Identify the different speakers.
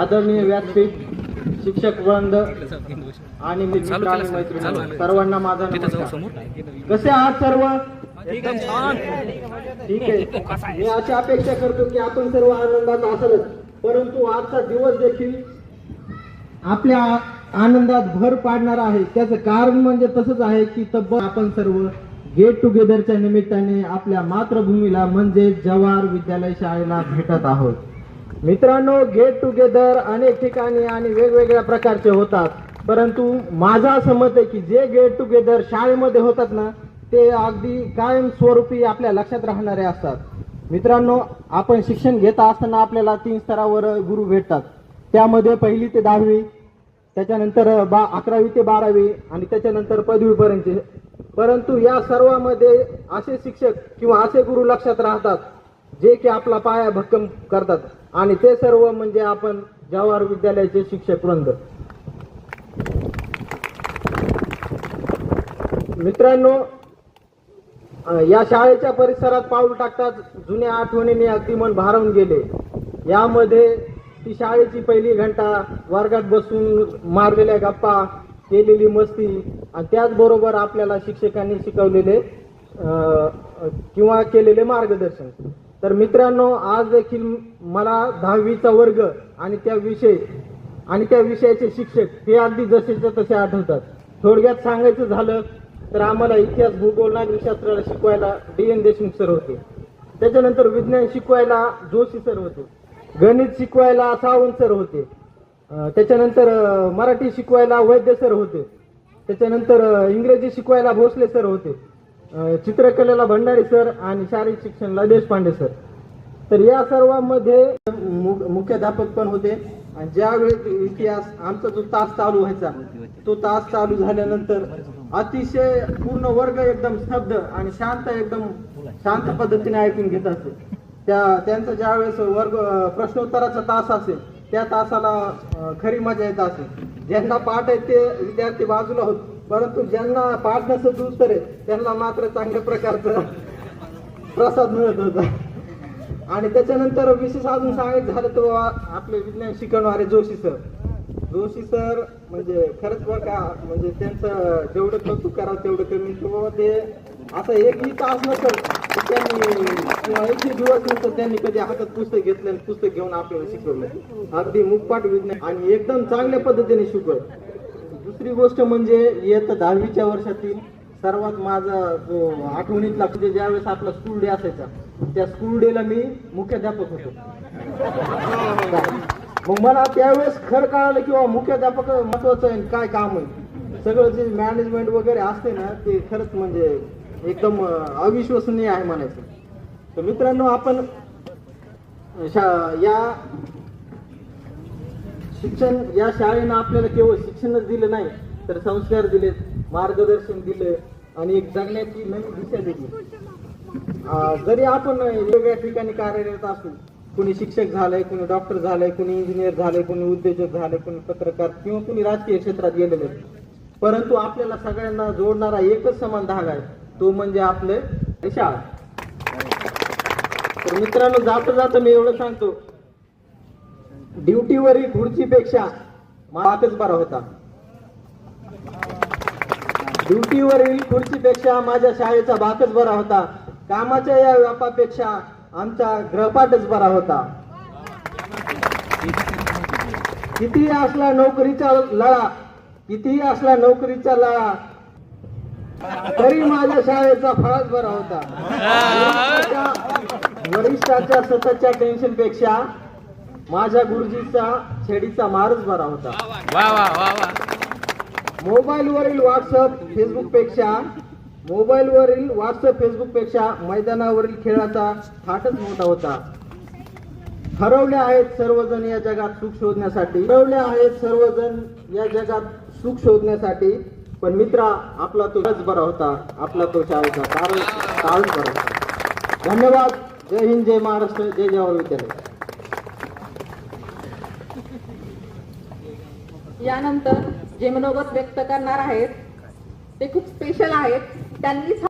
Speaker 1: आदरणीय व्यासपीठ शिक्षक वृंद आणि मैत्रिणी सर्वांना माझा कसे आहात सर्व? ठीक आहे. मी अशी अपेक्षा करतो की आपण सर्व आनंदात असालच. परंतु आजचा दिवस देखील आपल्या आनंदात भर पाडणार आहे. त्याचं कारण म्हणजे तसंच आहे की तब्बल आपण सर्व गेट टुगेदरच्या निमित्ताने आपल्या मातृभूमीला म्हणजे जवाहर विद्यालय शाळेला भेटत आहोत. मित्रांनो गेट टुगेदर अनेक ठिकाणी आणि वेगवेगळ्या प्रकारचे होतात. परंतु माझं असं मत आहे की जे गेट टुगेदर शाळेमध्ये होतात ना ते अगदी कायम स्वरूपी आपल्या लक्षात राहणारे असतात. मित्रांनो आपण शिक्षण घेत असताना आपल्याला तीन स्तरावर गुरु भेटतात. त्यामध्ये पहिली ते दहावी त्याच्यानंतर बा अकरावी ते बारावी आणि त्याच्यानंतर पदवीपर्यंतचे परंतु या सर्वामध्ये असे शिक्षक किंवा असे गुरु लक्षात राहतात जे की आपला पाया भक्कम करतात. आणि ते सर्व म्हणजे आपण जवाहर विद्यालयाचे शिक्षक वृंद. मित्रांनो या शाळेच्या परिसरात पाऊल टाकताच जुन्या आठवणीने अगदी मन भारावून गेले. यामध्ये ती शाळेची पहिली घंटा वर्गात बसून मारलेल्या गप्पा केलेली मस्ती आणि त्याचबरोबर आपल्याला शिक्षकांनी शिकवलेले किंवा केलेले मार्गदर्शन. तर मित्रांनो आज देखील मला दहावीचा वर्ग आणि त्या विषय आणि त्या विषयाचे शिक्षक हे अगदी जसेच्या तसे आठवतात थोडक्यात सांगायचं झालं तर आम्हाला इतिहास भूगोल नागरिकशास्त्राला शिकवायला डी एन देशमुख सर होते. त्याच्यानंतर विज्ञान शिकवायला जोशी सर होते. गणित शिकवायला सावंत सर होते. त्याच्यानंतर मराठी शिकवायला वैद्य सर होते. त्याच्यानंतर इंग्रजी शिकवायला भोसले सर होते. चित्रकलेला भंडारी सर आणि शारीरिक शिक्षणला देशपांडे सर. तर या सर्वांमध्ये मुख्याध्यापक पण होते. आणि ज्यावेळी इतिहास आमचा जो तास चालू व्हायचा तो तास चालू झाल्यानंतर अतिशय पूर्ण वर्ग एकदम स्तब्ध आणि शांत एकदम शांत पद्धतीने ऐकून घेत असे त्या त्यांचा ज्यावेळेस वर्ग प्रश्नोत्तराचा तास असेल त्या तासाला खरी मजा येत असे ज्यांना पाठ आहे ते विद्यार्थी बाजूला होत. परंतु ज्यांना पाडण्याचं नसत उत्तर आहे त्यांना मात्र चांगल्या प्रकारचं प्रसाद मिळत होता. आणि त्याच्यानंतर विशेष अजून सांगायचं झालं तर आपले विज्ञान शिकवणारे जोशी सर. जोशी सर म्हणजे खरंच बघा म्हणजे त्यांचं जेवढं कौतुक करावं तेवढं कमी. की बाबा ते असं एकही तास नसेल त्यांनी किंवा एकही दिवस नंतर त्यांनी कधी हातात पुस्तक घेतलं आणि पुस्तक घेऊन आपल्याला शिकवलं. अगदी मुखपाट विज्ञान आणि एकदम चांगल्या पद्धतीने शिकवलं. दुसरी गोष्ट म्हणजे येत दहावीच्या वर्षातील सर्वात माझा जो आठवणीतला लागतो ज्यावेळेस आपला स्कूल डे असायचा त्या स्कूल डेला मी मुख्याध्यापक होतो. मग मला त्यावेळेस खरं कळालं किंवा मुख्याध्यापक महत्वाचं आहे आणि काय काम आहे. सगळं जे मॅनेजमेंट वगैरे असते ना ते खरंच म्हणजे एकदम अविश्वसनीय आहे म्हणायचं. तर मित्रांनो आपण शा- या शिक्षण या शाळेनं आपल्याला केवळ शिक्षणच दिलं नाही तर संस्कार दिले मार्गदर्शन दिले आणि एक जगण्याची नवी दिशा दिली. जरी आपण वेगवेगळ्या ठिकाणी कार्यरत असू कुणी शिक्षक झालंय कुणी डॉक्टर झालंय कुणी इंजिनियर झालंय कुणी उद्योजक झालंय कुणी पत्रकार किंवा कुणी राजकीय क्षेत्रात गेलेले परंतु आपल्याला सगळ्यांना जोडणारा एकच समान धागा आहे तो म्हणजे आपले शाळा. तर मित्रांनो जाता जाता मी एवढं सांगतो ड्युटीवरील खुर्चीपेक्षा माकच बरा होता. ड्युटीवरील खुर्चीपेक्षा माझ्या शाळेचा बाकच बरा होता. कामाच्या या व्यापापेक्षा आमचा ग्रहपाठच बरा होता. कितीही असला नोकरीचा लळा कितीही असला नोकरीचा लळा तरी माझ्या शाळेचा फळच बरा होता. वरिष्ठाच्या- वरिष्ठाच्या सततच्या टेन्शनपेक्षा माझ्या गुरुजीचा छेडीचा मारच बरा होता.
Speaker 2: वा वा वा वा.
Speaker 1: मोबाईल वरील व्हॉट्सअप फेसबुकपेक्षा मोबाईल वरील व्हॉट्सअप फेसबुकपेक्षा मैदानावरील खेळाचा थाटच मोठा होता. हरवले आहेत सर्वजण या जगात सुख शोधण्यासाठी. हरवले आहेत सर्वजण या जगात सुख शोधण्यासाठी. पण मित्रा आपला तो बरा होता. आपला तो शाळेचा तारण तारण बरा होता. धन्यवाद. जय हिंद जय महाराष्ट्र जय जवाहर विद्यालय
Speaker 3: यानंतर जे मनोगत व्यक्त करणार आहेत ते खूप स्पेशल आहेत. त्यांनीच